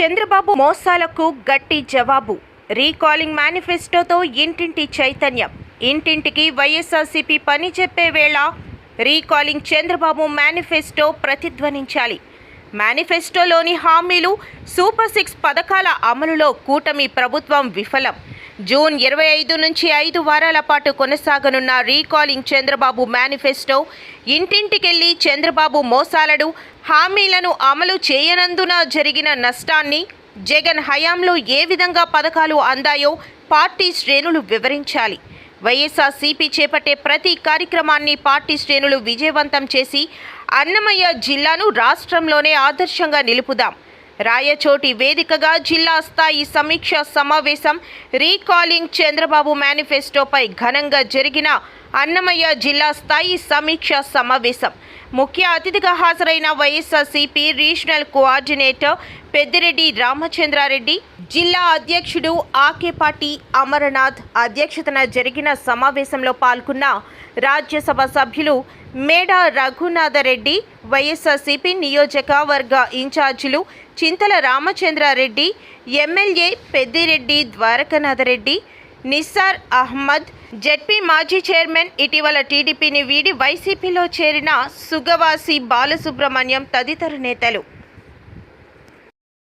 చంద్రబాబు మోసాలకు గట్టి జవాబు. రీకాలింగ్ మేనిఫెస్టోతో ఇంటింటి చైతన్యం. ఇంటింటికి వైఎస్ఆర్సీపీ పని చెప్పే వేళ రీకాలింగ్ చంద్రబాబు మేనిఫెస్టో ప్రతిధ్వనించాలి. మేనిఫెస్టోలోని హామీలు సూపర్ సిక్స్ పథకాల అమలులో కూటమి ప్రభుత్వం విఫలం. జూన్ ఇరవై ఐదు నుంచి ఐదు వారాల పాటు కొనసాగనున్న రీకాలింగ్ చంద్రబాబు మేనిఫెస్టో ఇంటింటికెళ్ళి చంద్రబాబు మోసాలను హామీలను అమలు చేయనందున జరిగిన నష్టాన్ని జగన్ హయాంలో ఏ విధంగా పథకాలు అందాయో పార్టీ శ్రేణులు వివరించాలి. వైఎస్ఆర్సీపీ చేపట్టే ప్రతి కార్యక్రమాన్ని పార్టీ శ్రేణులు విజయవంతం చేసి అన్నమయ్య జిల్లాను రాష్ట్రంలోనే ఆదర్శంగా నిలుపుదాం. రాయచోటి వేదికగా జిల్లా స్థాయి సమీక్ష సమావేశం రీకాలింగ్ చంద్రబాబు మేనిఫెస్టోపై ఘనంగా జరిగిన అన్నమయ్య జిల్లా స్థాయి సమీక్ష సమావేశం. ముఖ్య అతిథిగా హాజరైన వైఎస్ఆర్సీపీ రీజనల్ కోఆర్డినేటర్ పెద్దిరెడ్డి రామచంద్రారెడ్డి జిల్లా అధ్యక్షుడు ఆకేపాటి అమరనాథ్ అధ్యక్షతన జరిగిన సమావేశంలో పాల్గొన్న రాజ్యసభ సభ్యులు మేడ రఘునాథరెడ్డి వైఎస్ఆర్సీపీ నియోజకవర్గ ఇన్ఛార్జీలు చింతల రామచంద్రారెడ్డి ఎమ్మెల్యే పెద్దిరెడ్డి ద్వారకనాథరెడ్డి నిస్సార్ అహ్మద్ జెడ్పీ మాజీ చైర్మన్ ఇటీవల టీడీపీని వీడి వైసీపీలో చేరిన సుగవాసి బాలసుబ్రహ్మణ్యం తదితర నేతలు.